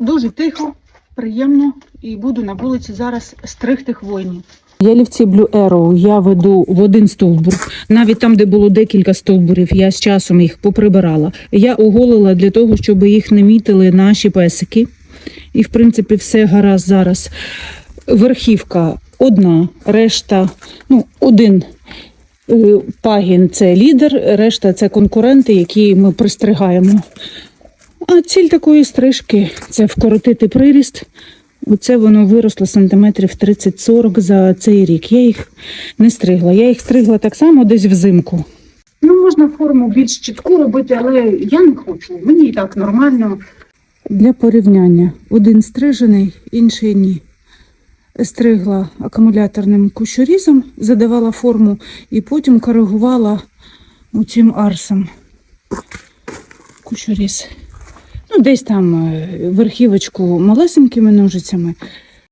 Дуже тихо, приємно і буду на вулиці зараз стригти хвойні. Ялівці Blue Arrow я веду в один стовбур. Навіть там, де було декілька стовбурів, я з часом їх поприбирала. Я оголила для того, щоб їх не мітили наші песики. І, в принципі, все гаразд зараз. Верхівка одна, решта, ну, один е, пагін це лідер, решта це конкуренти, які ми пристригаємо. А ціль такої стрижки це вкоротити приріст. Оце воно виросло сантиметрів 30-40 за цей рік. Я їх не стригла. Я їх стригла так само десь взимку. Ну, можна форму більш чітку робити, але я не хочу. Мені і так нормально. Для порівняння один стрижений, інший ні. Стригла акумуляторним кущорізом, задавала форму і потім коригувала цим арсом. Кущоріз. Десь там е, верхівочку малесенькими ножицями